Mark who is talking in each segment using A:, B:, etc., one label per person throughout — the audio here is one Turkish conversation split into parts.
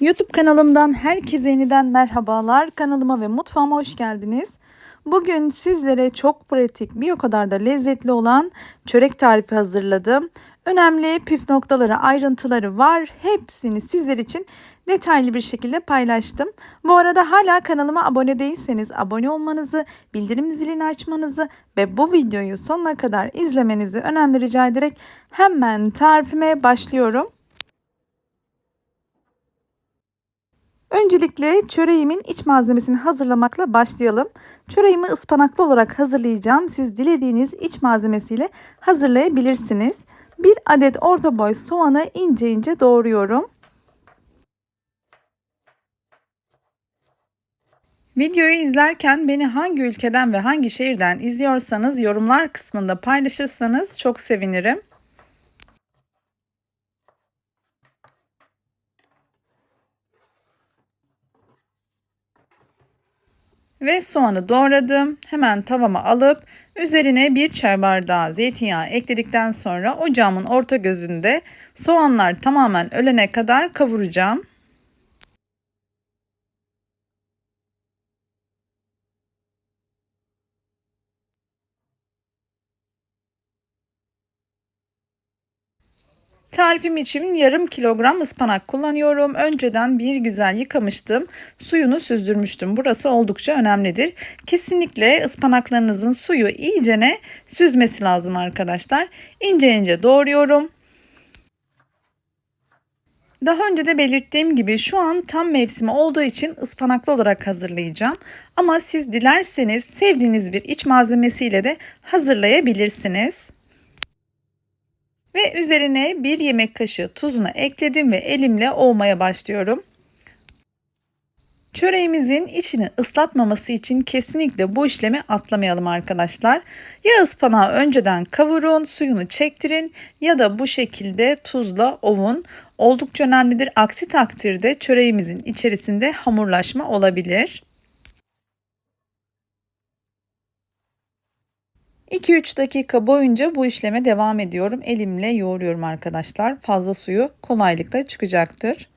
A: YouTube kanalımdan herkese yeniden merhabalar. Kanalıma ve mutfağıma hoş geldiniz. Bugün sizlere çok pratik bir o kadar da lezzetli olan çörek tarifi hazırladım. Önemli püf noktaları, ayrıntıları var. Hepsini sizler için detaylı bir şekilde paylaştım. Bu arada hala kanalıma abone değilseniz abone olmanızı, bildirim zilini açmanızı ve bu videoyu sonuna kadar izlemenizi önemli rica ederek hemen tarifime başlıyorum. Öncelikle çöreğimin iç malzemesini hazırlamakla başlayalım. Çöreğimi ıspanaklı olarak hazırlayacağım. Siz dilediğiniz iç malzemesiyle hazırlayabilirsiniz. Bir adet orta boy soğanı ince ince doğruyorum. Videoyu izlerken beni hangi ülkeden ve hangi şehirden izliyorsanız yorumlar kısmında paylaşırsanız çok sevinirim. Ve soğanı doğradım. Hemen tavama alıp üzerine bir çay bardağı zeytinyağı ekledikten sonra ocağımın orta gözünde soğanlar tamamen ölene kadar kavuracağım. Tarifim için yarım kilogram ıspanak kullanıyorum. Önceden bir güzel yıkamıştım. Suyunu süzdürmüştüm. Burası oldukça önemlidir. Kesinlikle ıspanaklarınızın suyu iyicene süzmesi lazım arkadaşlar. İnce ince doğruyorum. Daha önce de belirttiğim gibi şu an tam mevsimi olduğu için ıspanaklı olarak hazırlayacağım. Ama siz dilerseniz sevdiğiniz bir iç malzemesiyle de hazırlayabilirsiniz. Ve üzerine bir yemek kaşığı tuzunu ekledim ve elimle ovmaya başlıyorum. Çöreğimizin içini ıslatmaması için kesinlikle bu işlemi atlamayalım arkadaşlar. Ya ıspanağı önceden kavurun, suyunu çektirin ya da bu şekilde tuzla ovun. Oldukça önemlidir. Aksi takdirde çöreğimizin içerisinde hamurlaşma olabilir. 2-3 dakika boyunca bu işleme devam ediyorum. Elimle yoğuruyorum arkadaşlar. Fazla suyu kolaylıkla çıkacaktır.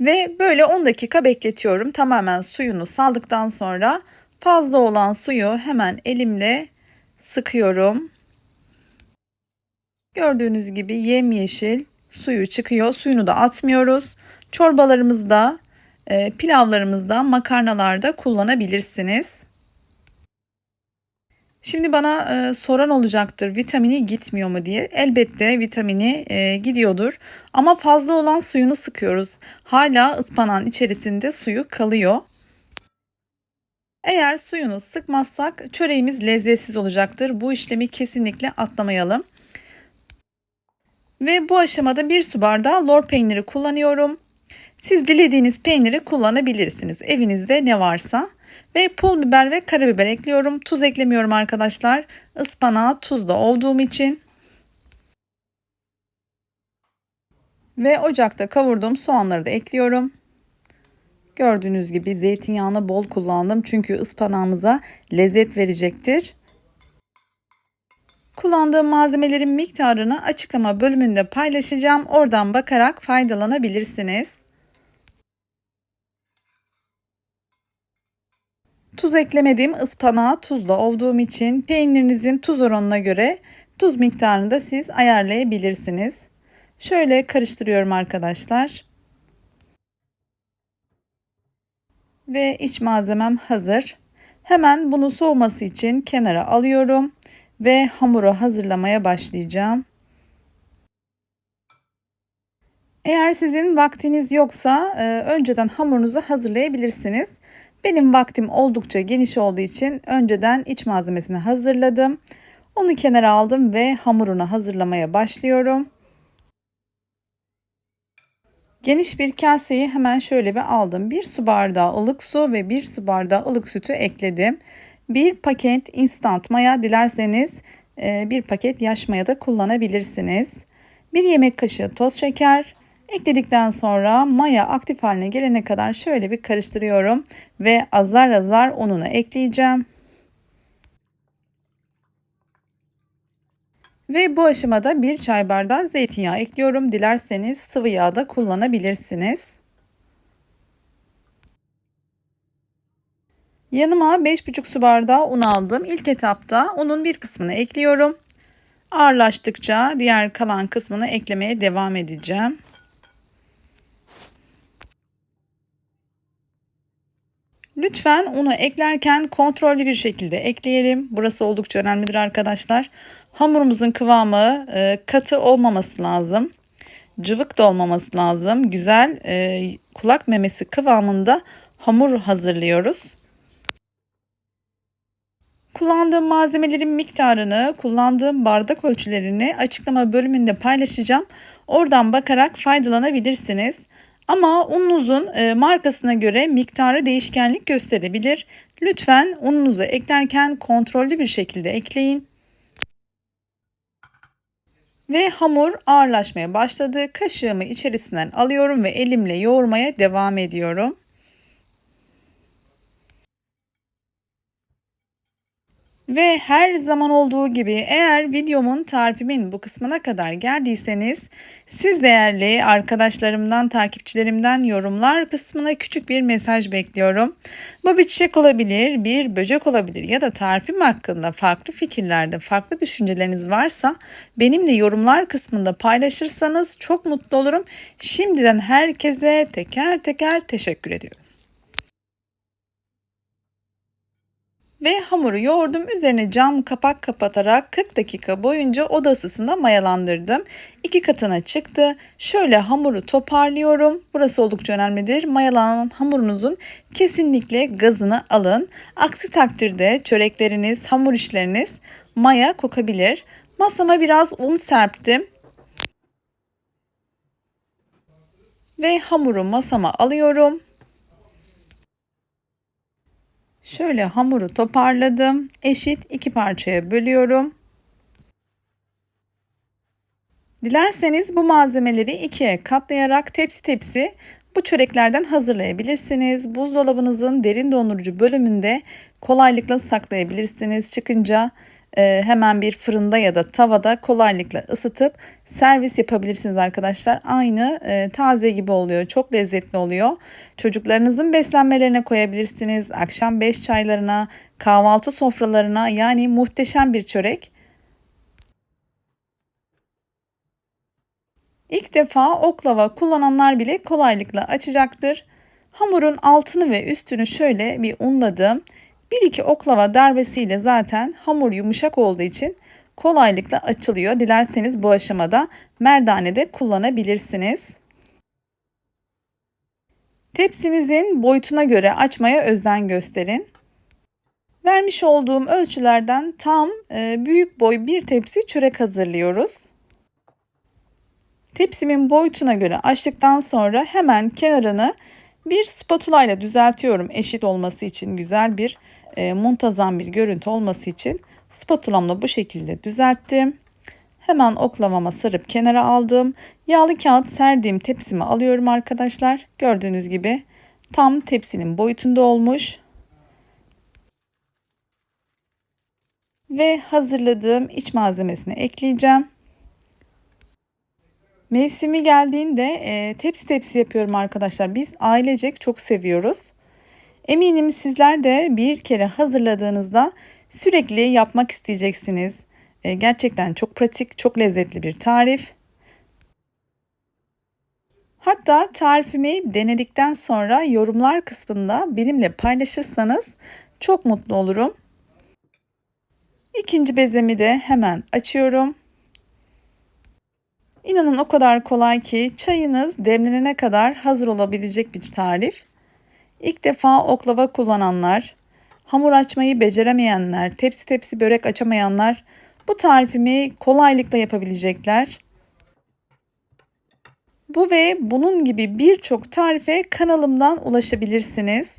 A: Ve böyle 10 dakika bekletiyorum. Tamamen suyunu saldıktan sonra fazla olan suyu hemen elimle sıkıyorum. Gördüğünüz gibi yemyeşil suyu çıkıyor. Suyunu da atmıyoruz. Çorbalarımızda, e, pilavlarımızda, makarnalarda kullanabilirsiniz. Şimdi bana e, soran olacaktır vitamini gitmiyor mu diye. Elbette vitamini e, gidiyordur ama fazla olan suyunu sıkıyoruz. Hala ıspanağın içerisinde suyu kalıyor. Eğer suyunu sıkmazsak çöreğimiz lezzetsiz olacaktır. Bu işlemi kesinlikle atlamayalım. Ve bu aşamada bir su bardağı lor peyniri kullanıyorum. Siz dilediğiniz peyniri kullanabilirsiniz. Evinizde ne varsa. Ve pul biber ve karabiber ekliyorum. Tuz eklemiyorum arkadaşlar. Ispanağı tuzla olduğum için. Ve ocakta kavurduğum soğanları da ekliyorum. Gördüğünüz gibi zeytinyağını bol kullandım. Çünkü ıspanağımıza lezzet verecektir. Kullandığım malzemelerin miktarını açıklama bölümünde paylaşacağım. Oradan bakarak faydalanabilirsiniz. Tuz eklemediğim ıspanağı tuzla olduğum için peynirinizin tuz oranına göre tuz miktarını da siz ayarlayabilirsiniz. Şöyle karıştırıyorum arkadaşlar. Ve iç malzemem hazır. Hemen bunu soğuması için kenara alıyorum ve hamuru hazırlamaya başlayacağım. Eğer sizin vaktiniz yoksa e, önceden hamurunuzu hazırlayabilirsiniz. Benim vaktim oldukça geniş olduğu için önceden iç malzemesini hazırladım. Onu kenara aldım ve hamurunu hazırlamaya başlıyorum. Geniş bir kaseyi hemen şöyle bir aldım. Bir su bardağı ılık su ve bir su bardağı ılık sütü ekledim. Bir paket instant maya dilerseniz e, bir paket yaş maya da kullanabilirsiniz. Bir yemek kaşığı toz şeker, Ekledikten sonra maya aktif haline gelene kadar şöyle bir karıştırıyorum ve azar azar ununu ekleyeceğim. Ve bu aşamada bir çay bardağı zeytinyağı ekliyorum. Dilerseniz sıvı yağ da kullanabilirsiniz. Yanıma 5,5 su bardağı un aldım. İlk etapta unun bir kısmını ekliyorum. Ağırlaştıkça diğer kalan kısmını eklemeye devam edeceğim. Lütfen unu eklerken kontrollü bir şekilde ekleyelim. Burası oldukça önemlidir arkadaşlar. Hamurumuzun kıvamı e, katı olmaması lazım. Cıvık da olmaması lazım. Güzel e, kulak memesi kıvamında hamur hazırlıyoruz. Kullandığım malzemelerin miktarını, kullandığım bardak ölçülerini açıklama bölümünde paylaşacağım. Oradan bakarak faydalanabilirsiniz. Ama ununuzun e, markasına göre miktarı değişkenlik gösterebilir. Lütfen ununuzu eklerken kontrollü bir şekilde ekleyin. Ve hamur ağırlaşmaya başladı. Kaşığımı içerisinden alıyorum ve elimle yoğurmaya devam ediyorum. Ve her zaman olduğu gibi eğer videomun tarifimin bu kısmına kadar geldiyseniz siz değerli arkadaşlarımdan, takipçilerimden yorumlar kısmına küçük bir mesaj bekliyorum. Bu bir çiçek olabilir, bir böcek olabilir ya da tarifim hakkında farklı fikirlerde, farklı düşünceleriniz varsa benimle yorumlar kısmında paylaşırsanız çok mutlu olurum. Şimdiden herkese teker teker teşekkür ediyorum. Ve hamuru yoğurdum. Üzerine cam kapak kapatarak 40 dakika boyunca oda ısısında mayalandırdım. İki katına çıktı. Şöyle hamuru toparlıyorum. Burası oldukça önemlidir. Mayalanan hamurunuzun kesinlikle gazını alın. Aksi takdirde çörekleriniz, hamur işleriniz maya kokabilir. Masama biraz un serptim. Ve hamuru masama alıyorum. Şöyle hamuru toparladım. Eşit iki parçaya bölüyorum. Dilerseniz bu malzemeleri ikiye katlayarak tepsi tepsi bu çöreklerden hazırlayabilirsiniz. Buzdolabınızın derin dondurucu bölümünde kolaylıkla saklayabilirsiniz. Çıkınca hemen bir fırında ya da tavada kolaylıkla ısıtıp servis yapabilirsiniz arkadaşlar. Aynı e, taze gibi oluyor. Çok lezzetli oluyor. Çocuklarınızın beslenmelerine koyabilirsiniz. Akşam 5 çaylarına, kahvaltı sofralarına yani muhteşem bir çörek. İlk defa oklava kullananlar bile kolaylıkla açacaktır. Hamurun altını ve üstünü şöyle bir unladım. Bir iki oklava darbesiyle zaten hamur yumuşak olduğu için kolaylıkla açılıyor. Dilerseniz bu aşamada merdane de kullanabilirsiniz. Tepsinizin boyutuna göre açmaya özen gösterin. Vermiş olduğum ölçülerden tam e, büyük boy bir tepsi çörek hazırlıyoruz. Tepsimin boyutuna göre açtıktan sonra hemen kenarını bir spatula ile düzeltiyorum eşit olması için güzel bir e, muntazam bir görüntü olması için spatulamla bu şekilde düzelttim. Hemen oklavama sarıp kenara aldım. Yağlı kağıt serdiğim tepsimi alıyorum arkadaşlar. Gördüğünüz gibi tam tepsinin boyutunda olmuş. Ve hazırladığım iç malzemesini ekleyeceğim. Mevsimi geldiğinde e, tepsi tepsi yapıyorum arkadaşlar. Biz ailecek çok seviyoruz. Eminim sizler de bir kere hazırladığınızda sürekli yapmak isteyeceksiniz. E, gerçekten çok pratik, çok lezzetli bir tarif. Hatta tarifimi denedikten sonra yorumlar kısmında benimle paylaşırsanız çok mutlu olurum. İkinci bezemi de hemen açıyorum. İnanın o kadar kolay ki çayınız demlenene kadar hazır olabilecek bir tarif. İlk defa oklava kullananlar, hamur açmayı beceremeyenler, tepsi tepsi börek açamayanlar bu tarifimi kolaylıkla yapabilecekler. Bu ve bunun gibi birçok tarife kanalımdan ulaşabilirsiniz.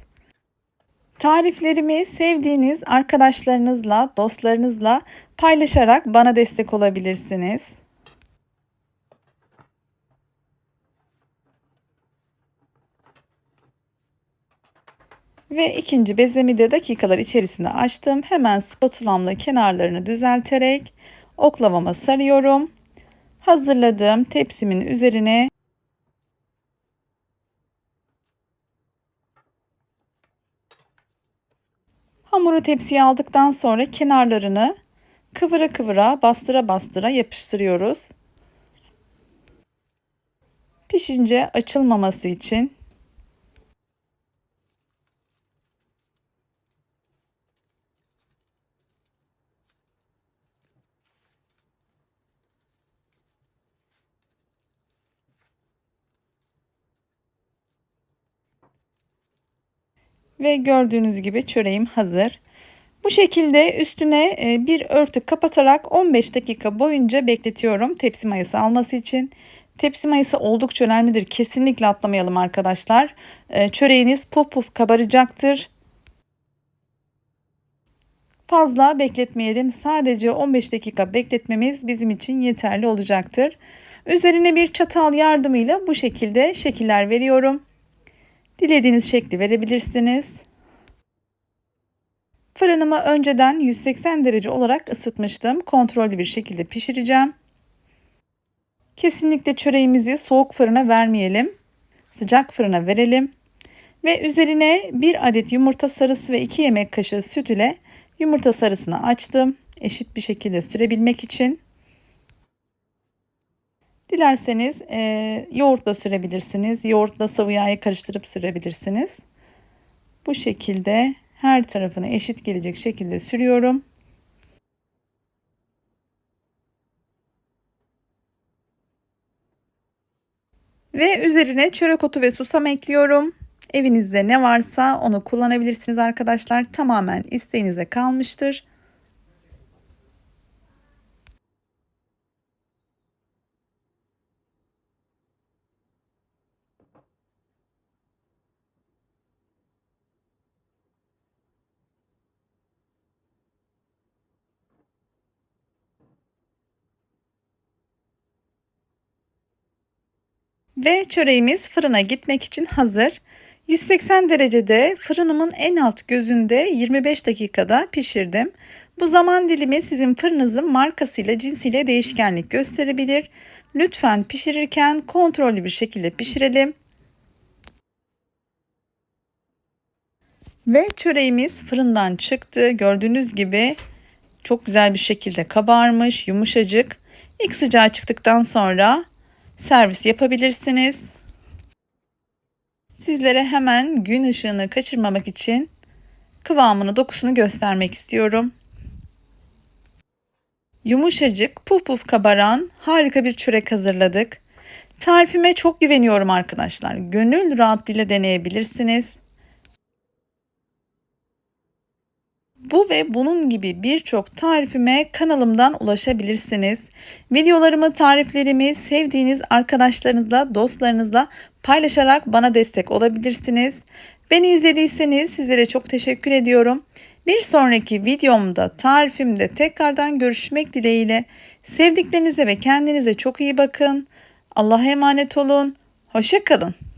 A: Tariflerimi sevdiğiniz arkadaşlarınızla, dostlarınızla paylaşarak bana destek olabilirsiniz. Ve ikinci bezemi de dakikalar içerisinde açtım. Hemen spatulamla kenarlarını düzelterek oklavama sarıyorum. Hazırladığım tepsimin üzerine Hamuru tepsiye aldıktan sonra kenarlarını kıvıra kıvıra bastıra bastıra yapıştırıyoruz. Pişince açılmaması için ve gördüğünüz gibi çöreğim hazır. Bu şekilde üstüne e, bir örtü kapatarak 15 dakika boyunca bekletiyorum tepsi mayası alması için. Tepsi mayası oldukça önemlidir. Kesinlikle atlamayalım arkadaşlar. E, çöreğiniz puf puf kabaracaktır. Fazla bekletmeyelim. Sadece 15 dakika bekletmemiz bizim için yeterli olacaktır. Üzerine bir çatal yardımıyla bu şekilde şekiller veriyorum. Dilediğiniz şekli verebilirsiniz. Fırınımı önceden 180 derece olarak ısıtmıştım. Kontrollü bir şekilde pişireceğim. Kesinlikle çöreğimizi soğuk fırına vermeyelim. Sıcak fırına verelim. Ve üzerine bir adet yumurta sarısı ve 2 yemek kaşığı süt ile yumurta sarısını açtım. Eşit bir şekilde sürebilmek için. Dilerseniz e, yoğurtla sürebilirsiniz. Yoğurtla sıvı yağı karıştırıp sürebilirsiniz. Bu şekilde her tarafına eşit gelecek şekilde sürüyorum. Ve üzerine çörek otu ve susam ekliyorum. Evinizde ne varsa onu kullanabilirsiniz arkadaşlar. Tamamen isteğinize kalmıştır. Ve çöreğimiz fırına gitmek için hazır. 180 derecede fırınımın en alt gözünde 25 dakikada pişirdim. Bu zaman dilimi sizin fırınızın markasıyla cinsiyle değişkenlik gösterebilir. Lütfen pişirirken kontrollü bir şekilde pişirelim. Ve çöreğimiz fırından çıktı. Gördüğünüz gibi çok güzel bir şekilde kabarmış, yumuşacık. İlk sıcağı çıktıktan sonra servis yapabilirsiniz. Sizlere hemen gün ışığını kaçırmamak için kıvamını, dokusunu göstermek istiyorum. Yumuşacık, puf puf kabaran harika bir çörek hazırladık. Tarifime çok güveniyorum arkadaşlar. Gönül rahatlığıyla deneyebilirsiniz. Bu ve bunun gibi birçok tarifime kanalımdan ulaşabilirsiniz. Videolarımı, tariflerimi sevdiğiniz arkadaşlarınızla, dostlarınızla paylaşarak bana destek olabilirsiniz. Beni izlediyseniz sizlere çok teşekkür ediyorum. Bir sonraki videomda, tarifimde tekrardan görüşmek dileğiyle. Sevdiklerinize ve kendinize çok iyi bakın. Allah'a emanet olun. Hoşçakalın.